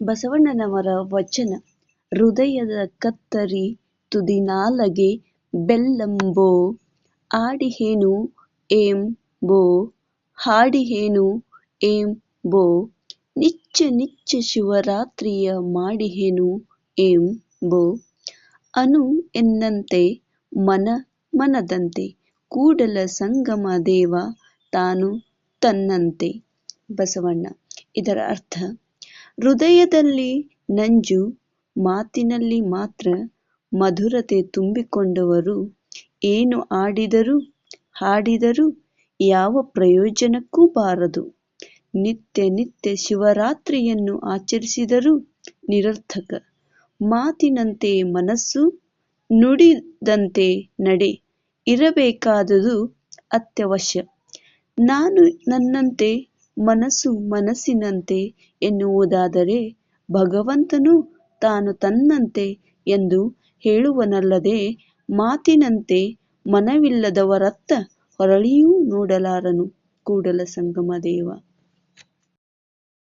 ಬಸವಣ್ಣನವರ ವಚನ, ಹೃದಯದ ಕತ್ತರಿ ತುದಿನಾಲಗೆ ಬೆಲ್ಲಂಬೋ ಆಡಿಹೇನು ಏಂಬೋ ಹಾಡಿಹೇನು ಏಂಬೋ ನಿಚ್ಚ ನಿಚ್ಚ ಶಿವರಾತ್ರಿಯ ಮಾಡಿಹೇನು ಏಂಬೋ ಅನು ಎನ್ನಂತೆ, ಮನ ಮನದಂತೆ, ಕೂಡಲ ಸಂಗಮ ದೇವ ತಾನು ತನ್ನಂತೆ. ಬಸವಣ್ಣ, ಇದರ ಅರ್ಥ ಹೃದಯದಲ್ಲಿ ನಂಜು, ಮಾತಿನಲ್ಲಿ ಮಾತ್ರ ಮಧುರತೆ ತುಂಬಿಕೊಂಡವರು ಏನು ಆಡಿದರು, ಹಾಡಿದರು, ಯಾವ ಪ್ರಯೋಜನಕ್ಕೂ ಬಾರದು. ನಿತ್ಯ ನಿತ್ಯ ಶಿವರಾತ್ರಿಯನ್ನು ಆಚರಿಸಿದರೂ ನಿರರ್ಥಕ. ಮಾತಿನಂತೆ ಮನಸ್ಸು ನುಡಿದಂತೆ ನಡೆ, ಇರಬೇಕಾದುದು ಅತ್ಯವಶ್ಯ. ನಾನು ನನ್ನಂತೆ ಮನಸ್ಸು ಮನಸ್ಸಿನಂತೆ ಎನ್ನುವುದಾದರೆ ಭಗವಂತನು ತಾನು ತನ್ನಂತೆ ಎಂದು ಹೇಳುವನಲ್ಲದೆ ಮಾತಿನಂತೆ ಮನವಿಲ್ಲದವರತ್ತ ಹೊರಳಿಯೂ ನೋಡಲಾರನು. ಕೂಡಲ ಸಂಗಮ ದೇವ